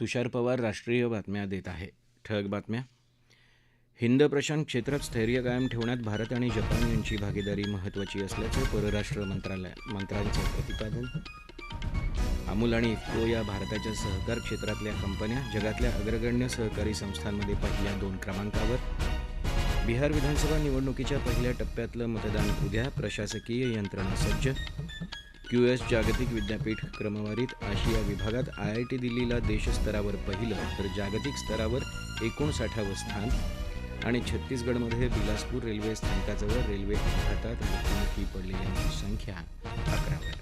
तुषार पवार राष्ट्रीय बातम्या देत आहे. ठळक बातम्या. हिंद प्रशांत क्षेत्रात स्थैर्य कायम ठेवण्यात भारत आणि जपान यांची भागीदारी महत्त्वाची असल्याचं परराष्ट्र मंत्रालय मंत्र्यांचं प्रतिपादन. अमूल आणि इफ्को या भारताच्या सहकार क्षेत्रातल्या कंपन्या जगातल्या अग्रगण्य सहकारी संस्थांमध्ये पहिल्या दोन क्रमांकावर. बिहार विधानसभा निवडणुकीच्या पहिल्या टप्प्यातलं मतदान उद्या प्रशासकीय यंत्रणा सज्ज. क्यूएस जागतिक विद्यापीठ क्रमवारीत आशिया विभागात आय आय टी दिल्लीला देशस्तरावर पहिलं तर जागतिक स्तरावर एकोणसाठावं स्थान आणि छत्तीसगडमध्ये बिलासपूर रेल्वे स्थानकाजवळ रेल्वे अपघातात मृत्युमुखी पडलेल्यांची संख्या अकरावर.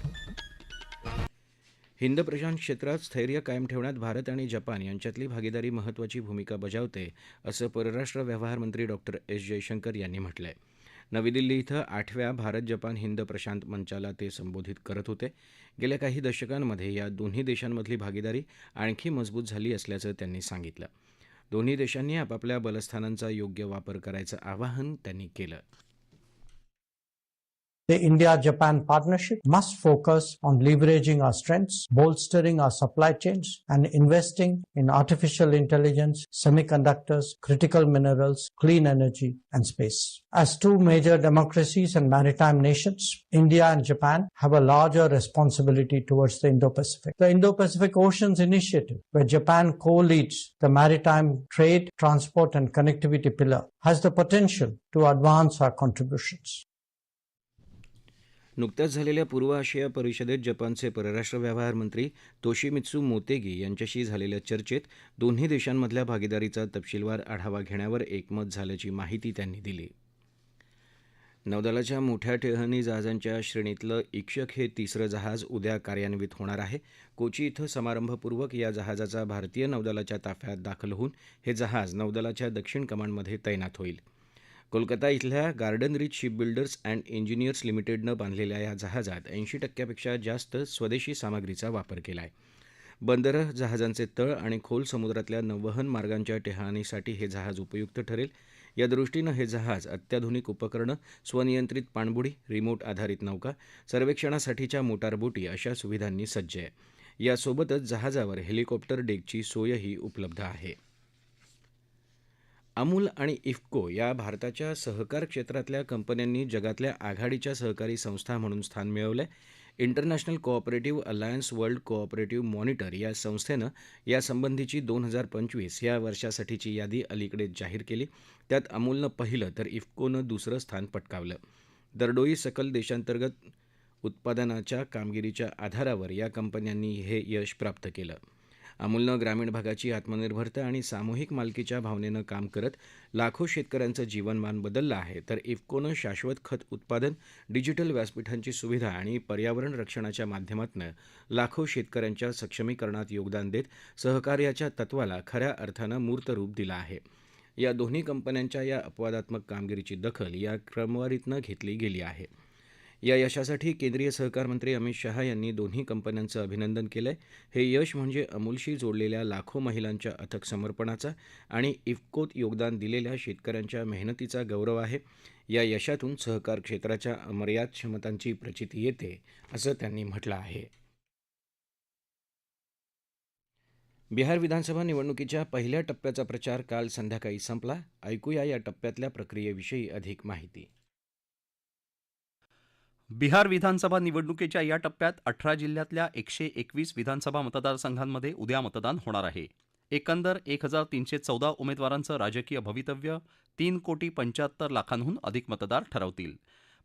हिंद प्रशांत क्षेत्रात स्थैर्य कायम ठेवण्यात भारत आणि जपान यांच्यातली भागीदारी महत्त्वाची भूमिका बजावते असं परराष्ट्र व्यवहार मंत्री डॉक्टर एस जयशंकर यांनी म्हटलं आहे नवी दिल्ली इथं आठव्या भारत जपान हिंद प्रशांत मंचाला ते संबोधित करत होते. गेल्या काही दशकांमध्ये या दोन्ही देशांमधली भागीदारी आणखी मजबूत झाली असल्याचं त्यांनी सांगितलं. दोन्ही देशांनी आपापल्या बलस्थानांचा योग्य वापर करायचं आवाहन त्यांनी केलं. The India Japan partnership must focus on leveraging our strengths, bolstering our supply chains, and investing in artificial intelligence, semiconductors, critical minerals, clean energy, and space. As two major democracies and maritime nations, India and Japan have a larger responsibility towards the Indo Pacific. The Indo Pacific Oceans Initiative, where Japan co leads the maritime trade, transport, and connectivity pillar, has the potential to advance our contributions. नुकत्याच झालेल्या पूर्व आशिया परिषदेत जपानचे परराष्ट्र व्यवहार मंत्री Toshimitsu Motegi यांच्याशी झालेल्या चर्चेत दोन्ही देशांमधल्या भागीदारीचा तपशीलवार आढावा घेण्यावर एकमत झाल्याची माहिती त्यांनी दिली. नौदलाच्या मोठ्या टेहळणी जहाजांच्या श्रेणीतलं इक्षक हे तिसरं जहाज उद्या कार्यान्वित होणार आहे. कोची इथं समारंभपूर्वक या जहाजाचा भारतीय नौदलाच्या ताफ्यात दाखल होऊन हे जहाज नौदलाच्या दक्षिण कमांडमध्ये तैनात होईल. कोलकाता इथल्या Garden Reach shipbuilders and engineers लिमिटेडनं बांधलेल्या या जहाजात ऐंशी टक्क्यापेक्षा जास्त स्वदेशी सामग्रीचा वापर केला आहे बंदरं जहाजांचे तळ आणि खोल समुद्रातल्या नौवहन मार्गांच्या टेहाणीसाठी हे जहाज उपयुक्त ठरेल. या दृष्टीनं हे जहाज अत्याधुनिक उपकरणं स्वनियंत्रित पाणबुडी रिमोट आधारित नौका सर्वेक्षणासाठीच्या मोटारबोटी अशा सुविधांनी सज्ज आहे. यासोबतच जहाजावर हेलिकॉप्टर डेकची सोयही उपलब्ध आहे. अमूल आणि इफ्को या भारताच्या सहकार क्षेत्रातल्या कंपन्यांनी जगातल्या आघाडीच्या सहकारी संस्था म्हणून स्थान मिळवलं आहे international cooperative alliance world cooperative monitor या संस्थेनं यासंबंधीची दोन हजार पंचवीस या वर्षासाठीची यादी अलीकडेच जाहीर केली. त्यात अमूलनं पहिलं तर इफ्कोनं दुसरं स्थान पटकावलं. दरडोई सकल देशांतर्गत उत्पादनाच्या कामगिरीच्या आधारावर या कंपन्यांनी हे यश प्राप्त केलं. अमूलनं ग्रामीण भागाची आत्मनिर्भरता आणि सामूहिक मालकीच्या भावनेनं काम करत लाखो शेतकऱ्यांचं जीवनमान बदललं आहे. तर इफ्कोनं शाश्वत खत उत्पादन डिजिटल व्यासपीठांची सुविधा आणि पर्यावरण रक्षणाच्या माध्यमातून लाखो शेतकऱ्यांच्या सक्षमीकरणात योगदान देत सहकार्याच्या तत्वाला खऱ्या अर्थानं मूर्त रूप दिलं आहे. या दोन्ही कंपन्यांच्या या अपवादात्मक कामगिरीची दखल या क्रमवारीतनं घेतली गेली आहे. या यशासाठी केंद्रीय सहकार मंत्री अमित शहा यांनी दोन्ही कंपन्यांचं अभिनंदन केलंय. हे यश म्हणजे अमूलशी जोडलेल्या लाखो महिलांच्या अथक समर्पणाचा आणि इफ्कोत योगदान दिलेल्या शेतकऱ्यांच्या मेहनतीचा गौरव आहे. या यशातून सहकार क्षेत्राच्या अमर्याद क्षमतांची प्रचिती येते असं त्यांनी म्हटलं आहे. बिहार विधानसभा निवडणुकीच्या पहिल्या टप्प्याचा प्रचार काल संध्याकाळी संपला. ऐकूया या टप्प्यातल्या प्रक्रियेविषयी अधिक माहिती. बिहार विधानसभा निवडणुकीच्या या टप्प्यात अठरा जिल्ह्यातल्या एकशे एकवीस विधानसभा मतदारसंघांमध्ये उद्या मतदान होणार आहे. एकंदर एक हजार तीनशे चौदा उमेदवारांचं राजकीय भवितव्य तीन कोटी पंच्याहत्तर लाखांहून अधिक मतदार ठरवतील.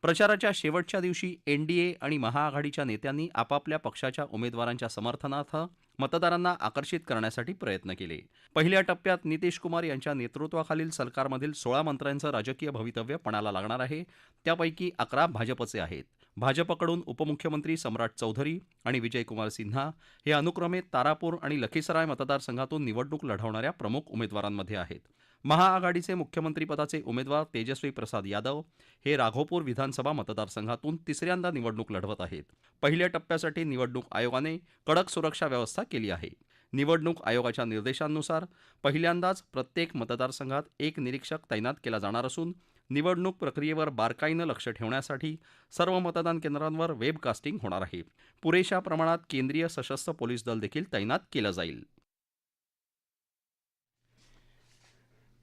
प्रचाराच्या शेवटच्या दिवशी एनडीए आणि महाआघाडीच्या नेत्यांनी आपापल्या पक्षाच्या उमेदवारांच्या समर्थनार्थ मतदारांना आकर्षित करण्यासाठी प्रयत्न केले. पहिल्या टप्प्यात नितीश कुमार यांच्या नेतृत्वाखालील सरकारमधील सोळा मंत्र्यांचं राजकीय भवितव्य पणाला लागणार आहे. त्यापैकी अकरा भाजपचे आहेत. भाजपकडून उपमुख्यमंत्री सम्राट चौधरी आणि विजयकुमार सिन्हा हे अनुक्रमे तारापूर आणि लखीसराय मतदारसंघातून निवडणूक लढवणाऱ्या प्रमुख उमेदवारांमध्ये आहेत. महाआघाडीचे मुख्यमंत्रीपदाचे उमेदवार तेजस्वी प्रसाद यादव हे राघोपूर विधानसभा मतदारसंघातून तिसऱ्यांदा निवडणूक लढवत आहेत. पहिल्या टप्प्यासाठी निवडणूक आयोगाने कडक सुरक्षा व्यवस्था केली आहे. निवडणूक आयोगाच्या निर्देशांनुसार पहिल्यांदाच प्रत्येक मतदारसंघात एक निरीक्षक तैनात केला जाणार असून निवडणूक प्रक्रियेवर बारकाईनं लक्ष ठेवण्यासाठी सर्व मतदान केंद्रांवर वेबकास्टिंग होणार आहे. पुरेशा प्रमाणात केंद्रीय सशस्त्र पोलीस दल देखील तैनात केलं जाईल.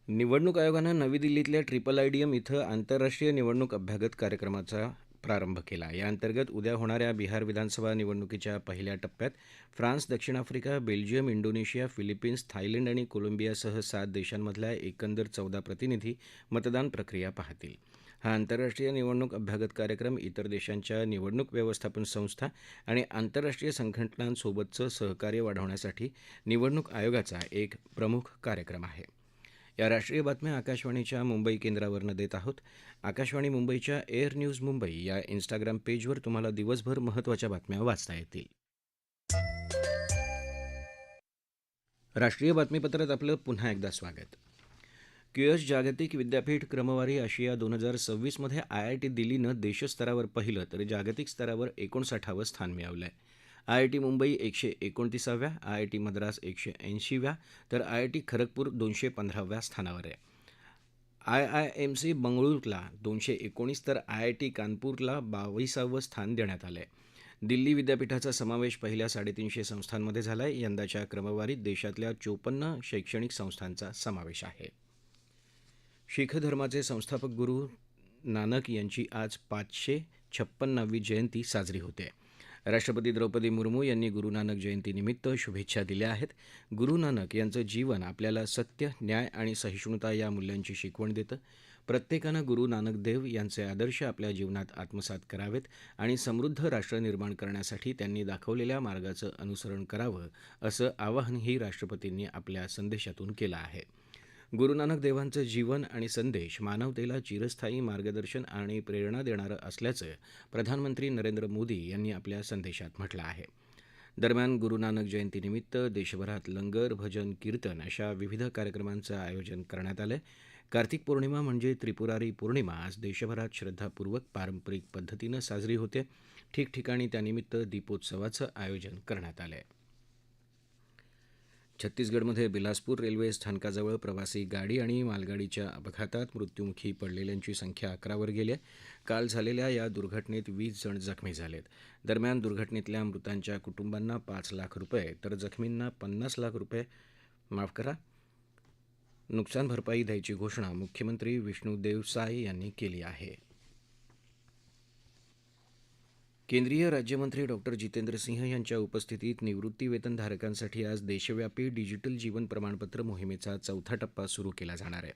निवडणूक आयोगानं नवी दिल्लीतल्या ट्रिपल आयडीएम इथं आंतरराष्ट्रीय निवडणूक अभ्यागत कार्यक्रमाचा प्रारंभ केला. याअंतर्गत उद्या होणाऱ्या बिहार विधानसभा निवडणुकीच्या पहिल्या टप्प्यात फ्रान्स दक्षिण Africa Belgium Indonesia Philippines Thailand आणि कोलंबियासह सात देशांमधल्या एकंदर चौदा प्रतिनिधी मतदान प्रक्रिया पाहतील. हा आंतरराष्ट्रीय निवडणूक अभ्यागत कार्यक्रम इतर देशांच्या निवडणूक व्यवस्थापन संस्था आणि आंतरराष्ट्रीय संघटनांसोबतचं सहकार्य वाढवण्यासाठी निवडणूक आयोगाचा एक प्रमुख कार्यक्रम आहे. या राष्ट्रीय बातम्या आकाशवाणीच्या मुंबई केंद्रावरनं देत आहोत. आकाशवाणी मुंबईच्या एअर न्यूज मुंबई या इन्स्टाग्राम पेजवर तुम्हाला दिवसभर महत्त्वाच्या बातम्या वाचता येतील. राष्ट्रीय बातमीपत्रात आपलं पुन्हा एकदा स्वागत. क्युएस जागतिक विद्यापीठ क्रमवारी आशिया दोन हजार सव्वीसमध्ये आय आय टी दिल्लीनं देशस्तरावर पहिलं तर जागतिक स्तरावर एकोणसाठावं स्थान मिळवलं आहे आय आय टी मुंबई एकशे एकोणतीसाव्या आय आय टी मद्रास एकशे ऐंशीव्या तर आय आय टी खरगपूर दोनशे पंधराव्या स्थानावर आहे. आय आय एम सी बंगळुरूला दोनशे एकोणीस तर आय आय टी कानपूरला बावीसावं स्थान देण्यात आलं आहे दिल्ली विद्यापीठाचा समावेश पहिल्या साडेतीनशे संस्थांमध्ये झाला आहे यंदाच्या क्रमवारीत देशातल्या चोपन्न शैक्षणिक संस्थांचा समावेश आहे. शीख धर्माचे संस्थापक गुरु नानक यांची आज पाचशे छप्पन्नावी जयंती साजरी होते. राष्ट्रपती द्रौपदी मुर्मू यांनी गुरु नानक जयंतीनिमित्त शुभेच्छा दिल्या आहेत. गुरु नानक यांचं जीवन आपल्याला सत्य न्याय आणि सहिष्णुता या मूल्यांची शिकवण देतं. प्रत्येकानं गुरु नानक देव यांचे आदर्श आपल्या जीवनात आत्मसात करावेत आणि समृद्ध राष्ट्र निर्माण करण्यासाठी त्यांनी दाखवलेल्या मार्गाचं अनुसरण करावं असं आवाहनही राष्ट्रपतींनी आपल्या संदेशातून केलं आहे. गुरु नानक देवांचं जीवन आणि संदेश मानवतेला चिरस्थायी मार्गदर्शन आणि प्रेरणा देणारं असल्याचं प्रधानमंत्री नरेंद्र मोदी यांनी आपल्या संदेशात म्हटलं आहे. दरम्यान गुरु नानक जयंतीनिमित्त देशभरात लंगर भजन कीर्तन अशा विविध कार्यक्रमांचं आयोजन करण्यात आलं. कार्तिक पौर्णिमा म्हणजे त्रिपुरारी पौर्णिमा आज देशभरात श्रद्धापूर्वक पारंपरिक पद्धतीनं साजरी होते. ठिकठिकाणी त्यानिमित्त दीपोत्सवाचं आयोजन करण्यात आलं आहे छत्तीसगडमध्ये बिलासपूर रेल्वे स्थानकाजवळ प्रवासी गाडी आणि मालगाडीच्या अपघातात मृत्युमुखी पडलेल्यांची संख्या अकरावर गेली आहे. काल झालेल्या या दुर्घटनेत वीस जण जखमी झालेत. दरम्यान दुर्घटनेतल्या मृतांच्या कुटुंबांना पाच लाख रुपये तर जखमींना पन्नास लाख रुपये माफ करा. नुकसान भरपाई द्यायची घोषणा मुख्यमंत्री विष्णू देवसाई यांनी केली आहे. केंद्रीय राज्यमंत्री डॉक्टर जितेंद्र सिंह यांच्या उपस्थितीत निवृत्तीवेतनधारकांसाठी आज देशव्यापी डिजिटल जीवन प्रमाणपत्र मोहिमेचा चौथा टप्पा सुरू केला जाणार आहे.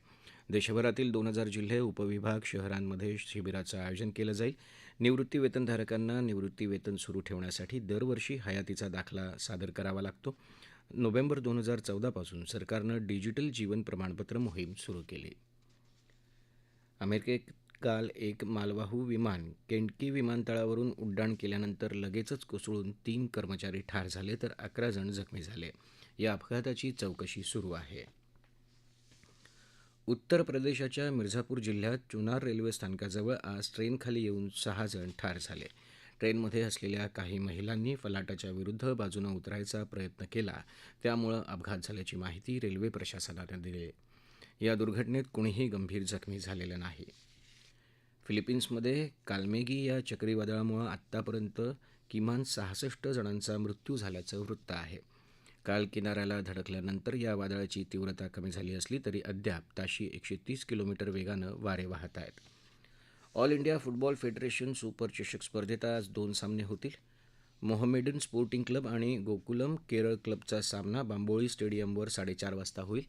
देशभरातील दोन हजार जिल्हे उपविभाग शहरांमध्ये शिबिराचं आयोजन केलं जाईल. निवृत्तीवेतनधारकांना निवृत्तीवेतन सुरू ठेवण्यासाठी दरवर्षी हयातीचा दाखला सादर करावा लागतो. नोव्हेंबर दोन हजार चौदापासून सरकारनं डिजिटल जीवन प्रमाणपत्र मोहीम सुरू केली. अमेरिकेत काल एक मालवाहू विमान केंटकी विमानतळावरून उड्डाण केल्यानंतर लगेचच कोसळून तीन कर्मचारी ठार झाले तर अकरा जण जखमी झाले. या अपघाताची चौकशी सुरू आहे. उत्तर प्रदेशाच्या मिर्झापूर जिल्ह्यात चुनार रेल्वे स्थानकाजवळ आज ट्रेनखाली येऊन सहा जण ठार झाले. ट्रेनमध्ये असलेल्या काही महिलांनी फलाटाच्या विरुद्ध बाजूनं उतरायचा प्रयत्न केला. त्यामुळं अपघात झाल्याची माहिती रेल्वे प्रशासनानं दिली. या दुर्घटनेत कुणीही गंभीर जखमी झालेलं नाही. फिलिपिन्समध्ये कालमेगी या चक्रीवादळामुळं आत्तापर्यंत किमान सहासष्ट जणांचा मृत्यू झाल्याचं वृत्त आहे. काल किनाऱ्याला धडकल्यानंतर या वादळाची तीव्रता कमी झाली असली तरी अद्याप ताशी एकशे तीस किलोमीटर वेगानं वारे वाहत आहेत. All India Football Federation super चषक स्पर्धेत आज दोन सामने होतील. मोहमेडन स्पोर्टिंग क्लब आणि गोकुलम केरळ क्लबचा सामना बांबोळी स्टेडियमवर साडेचार वाजता होईल.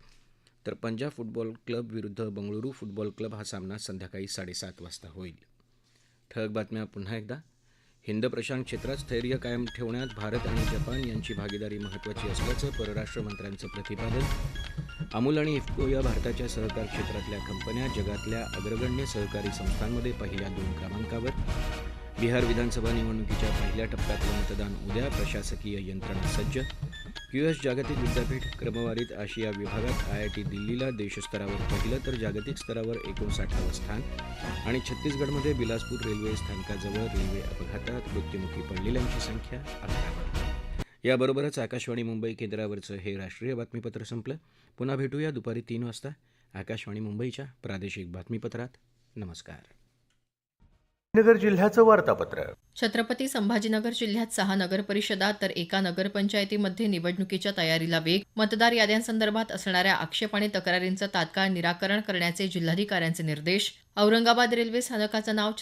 तर पंजाब फुटबॉल क्लब विरुद्ध बंगळुरू फुटबॉल क्लब हा सामना संध्याकाळी साडेसात वाजता होईल. ठळक बातम्या पुन्हा एकदा. हिंद प्रशांत क्षेत्रात स्थैर्य कायम ठेवण्यात भारत आणि जपान यांची भागीदारी महत्त्वाची असल्याचं परराष्ट्र मंत्र्यांचं प्रतिपादन. अमूल आणि इफ्को या भारताच्या सहकार क्षेत्रातल्या कंपन्या जगातल्या अग्रगण्य सहकारी संस्थांमध्ये पहिल्या दोन क्रमांकावर. बिहार विधानसभा निवडणुकीच्या पहिल्या टप्प्यातलं मतदान उद्या प्रशासकीय यंत्रणा सज्ज. युएस जागतिक विद्यापीठ क्रमवारीत आशिया विभागात आय आय टी दिल्लीला देशस्तरावर पहिलं तर जागतिक स्तरावर एकोणसाठावं स्थान आणि छत्तीसगडमध्ये बिलासपूर रेल्वे स्थानकाजवळ रेल्वे अपघातात मृत्युमुखी पडलेल्यांची संख्या अकरावर याबरोबरच आकाशवाणी मुंबई केंद्रावरचं हे राष्ट्रीय बातमीपत्र संपलं. पुन्हा भेटूया दुपारी तीन वाजता. आकाशवाणी मुंबईच्या प्रादेशिक बातमीपत्रात. नमस्कार. नगर जिल्ह्याचं वार्तापत्र. छत्रपती संभाजीनगर जिल्ह्यात सहा नगरपरिषदा तर एका नगरपंचायतीमध्ये निवडणुकीच्या तयारीला वेग मतदार याद्यांसंदर्भात असणाऱ्या आक्षेप आणि तक्रारींचं तात्काळ निराकरण करण्याचे जिल्हाधिकाऱ्यांचे निर्देश औरंगाबाद रेल्वे स्थानकाचं नाव